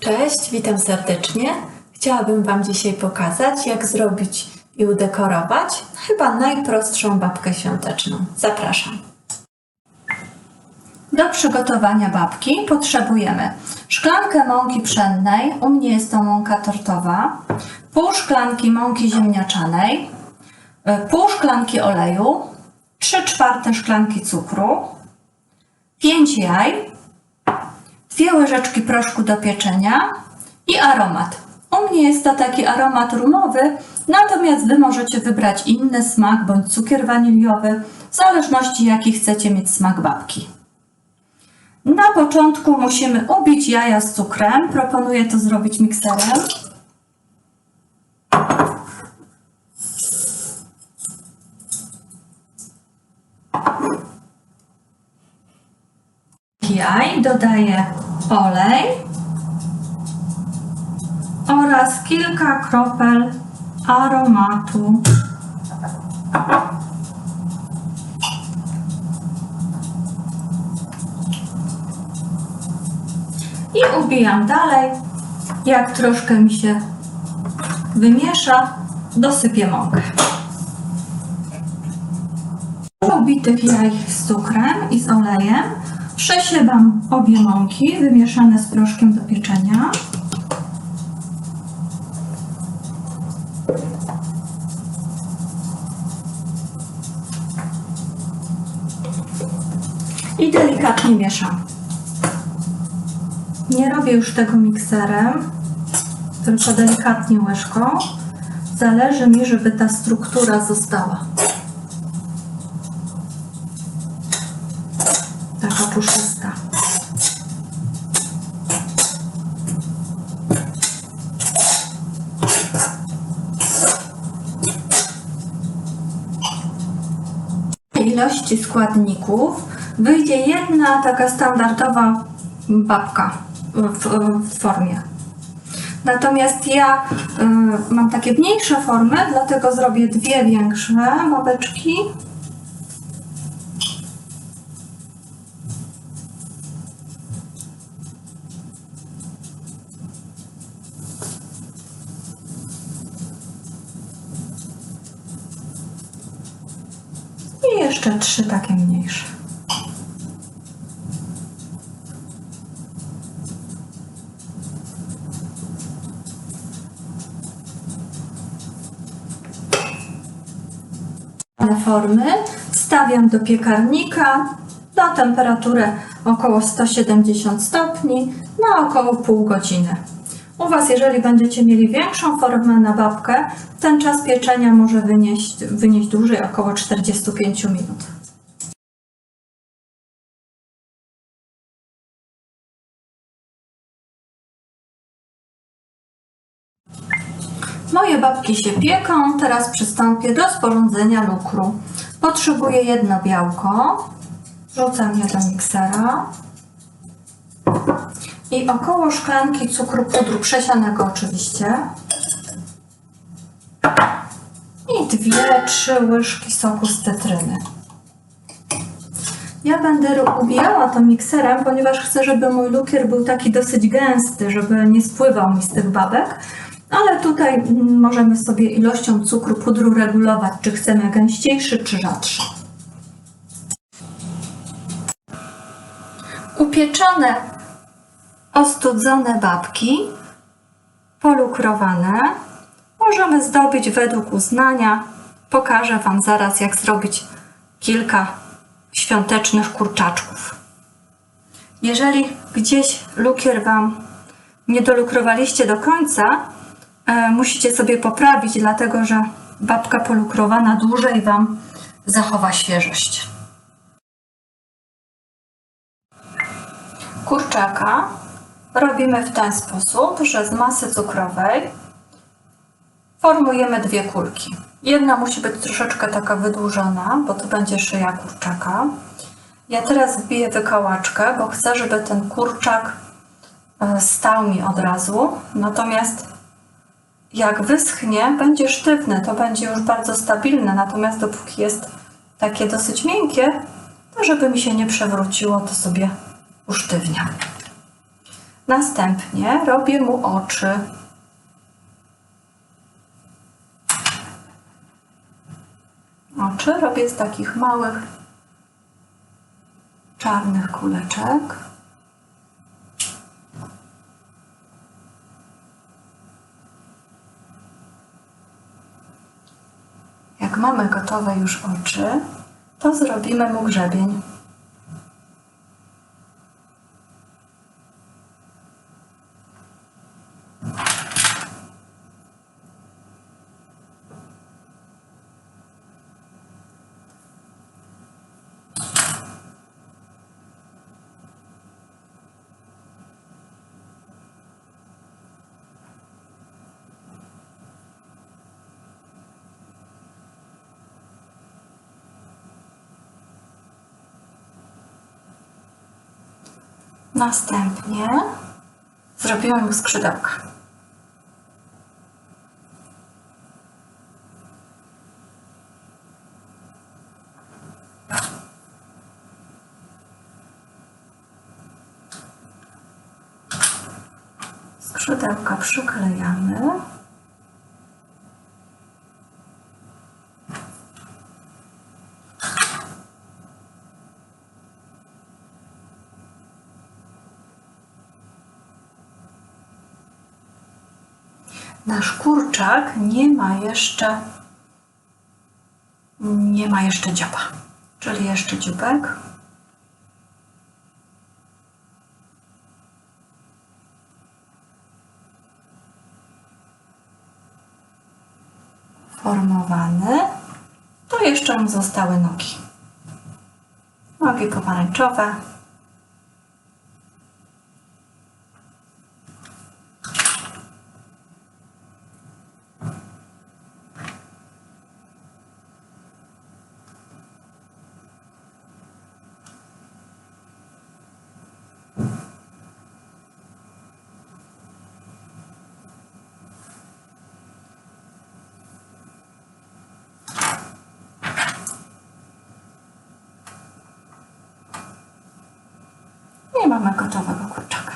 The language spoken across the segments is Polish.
Cześć, witam serdecznie. Chciałabym Wam dzisiaj pokazać, jak zrobić i udekorować chyba najprostszą babkę świąteczną. Zapraszam. Do przygotowania babki potrzebujemy szklankę mąki pszennej, u mnie jest to mąka tortowa, pół szklanki mąki ziemniaczanej, y, pół szklanki oleju, 3 czwarte szklanki cukru, 5 jaj, dwie łyżeczki proszku do pieczenia i aromat. U mnie jest to taki aromat rumowy, natomiast Wy możecie wybrać inny smak bądź cukier waniliowy, w zależności jaki chcecie mieć smak babki. Na początku musimy ubić jaja z cukrem. Proponuję to zrobić mikserem. Jaj dodaję olej oraz kilka kropel aromatu. I ubijam dalej. Jak troszkę mi się wymiesza, dosypię mąkę. Ubitych jaj z cukrem i z olejem przesiewam obie mąki wymieszane z proszkiem do pieczenia. I delikatnie mieszam. Nie robię już tego mikserem, tylko delikatnie łyżką. Zależy mi, żeby ta struktura została. Ilości składników wyjdzie jedna taka standardowa babka w, w formie. Natomiast ja y, mam takie mniejsze formy, dlatego zrobię dwie większe babeczki. Jeszcze trzy takie mniejsze. formy wstawiam do piekarnika na temperaturę około 170 stopni na około pół godziny. U Was, jeżeli będziecie mieli większą formę na babkę, ten czas pieczenia może wynieść, wynieść dłużej, około 45 minut. Moje babki się pieką, teraz przystąpię do sporządzenia lukru. Potrzebuję jedno białko, wrzucam je do miksera i około szklanki cukru pudru przesianego oczywiście i dwie, trzy łyżki soku z cytryny. Ja będę ubijała to mikserem, ponieważ chcę, żeby mój lukier był taki dosyć gęsty, żeby nie spływał mi z tych babek. Ale tutaj mm, możemy sobie ilością cukru pudru regulować, czy chcemy gęściejszy, czy rzadszy. Upieczone, ostudzone babki, polukrowane, możemy zdobić według uznania. Pokażę Wam zaraz, jak zrobić kilka świątecznych kurczaczków. Jeżeli gdzieś lukier Wam nie dolukrowaliście do końca, e, musicie sobie poprawić, dlatego że babka polukrowana dłużej Wam zachowa świeżość. Kurczaka robimy w ten sposób, że z masy cukrowej formujemy dwie kulki. Jedna musi być troszeczkę taka wydłużona, bo to będzie szyja kurczaka. Ja teraz wbiję wykałaczkę, bo chcę, żeby ten kurczak e, stał mi od razu. Natomiast jak wyschnie, będzie sztywny, to będzie już bardzo stabilne. Natomiast dopóki jest takie dosyć miękkie, to żeby mi się nie przewróciło, to sobie usztywniam. Następnie robię mu oczy. Oczy robię z takich małych czarnych kuleczek. Jak mamy gotowe już oczy, to zrobimy mu grzebień. Następnie zrobimy mu skrzydełka. Skrzydełka przyklejamy. Nasz kurczak nie ma jeszcze nie ma jeszcze dzioba, czyli jeszcze dzióbek. Formowany. Tu jeszcze mu zostały nogi. Nogi pomarańczowe. I mamy gotowego kurczaka.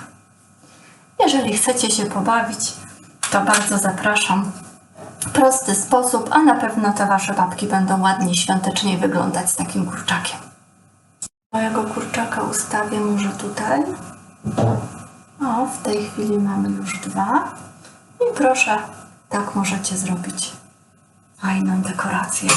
Jeżeli chcecie się pobawić, to bardzo zapraszam. Prosty sposób, a na pewno te wasze babki będą ładnie świątecznie wyglądać z takim kurczakiem. Mojego kurczaka ustawię może tutaj. O, w tej chwili mamy już dwa. I proszę, tak możecie zrobić fajną dekorację.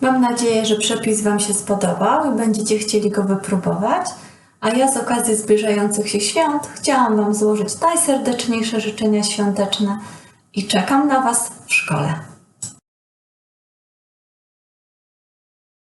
Mam nadzieję, że przepis Wam się spodobał i będziecie chcieli go wypróbować. A ja z okazji zbliżających się świąt chciałam Wam złożyć najserdeczniejsze życzenia świąteczne i czekam na Was w szkole.